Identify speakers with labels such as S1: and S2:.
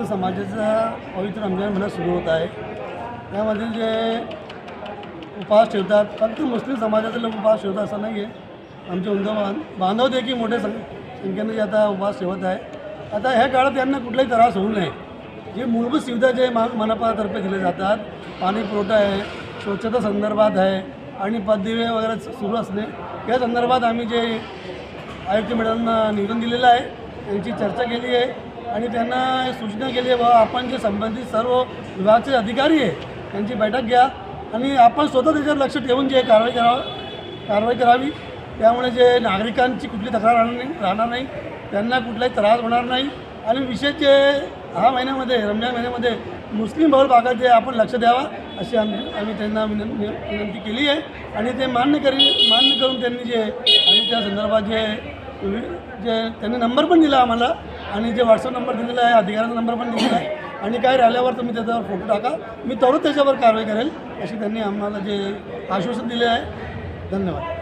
S1: मुस्लिम समाजाचा पवित्र रमजान महिना सुरू होत आहे. त्यामध्ये जे उपवास ठेवतात फक्त मुस्लिम समाजाचे लोक उपवास ठेवतात असं नाही आहे आमचे उंद बांधव देखील मोठ्या सं संख्येने जे आता उपवास ठेवत आहे. आता ह्या काळात त्यांना कुठलाही त्रास होऊ नये. जे मूलभूत सुविधा जे मा मनपातर्फे दिले जातात पाणी पुरवठा आहे स्वच्छता संदर्भात आहे आणि पददिवे वगैरे सुरू असणे या संदर्भात आम्ही जे आयुक्त मॅडमना निवेदन दिलेलं आहे त्यांची चर्चा केली आहे. आणि त्यांना सूचना केली आहे बाबा आपण जे संबंधित सर्व विभागाचे अधिकारी आहे त्यांची बैठक घ्या आणि आपण स्वतः त्याच्यावर लक्ष ठेवून जे कारवाई करावं कारवाई करावी. त्यामुळे जे नागरिकांची कुठली तक्रार राहणार नाही राहणार नाही त्यांना कुठलाही त्रास होणार नाही. आणि विशेष जे हा महिन्यामध्ये रमजान महिन्यामध्ये मुस्लिम बहुल भागात जे आपण लक्ष द्यावा अशी आम्ही आम्ही त्यांना विनं- विनंती केली आहे. आणि ते मान्य करी मान्य करून त्यांनी जे आणि त्या संदर्भात जे जे त्यांनी नंबर पण दिला आम्हाला आणि जे व्हॉट्सअप नंबर दिलेला आहे अधिकाऱ्याचा नंबर पण दिलेला आहे. आणि काय राहिल्यावर तुम्ही त्याच्यावर फोटो टाका. मी तरच त्याच्यावर कारवाई करेल अशी त्यांनी आम्हाला जे आश्वासन दिले आहे. धन्यवाद.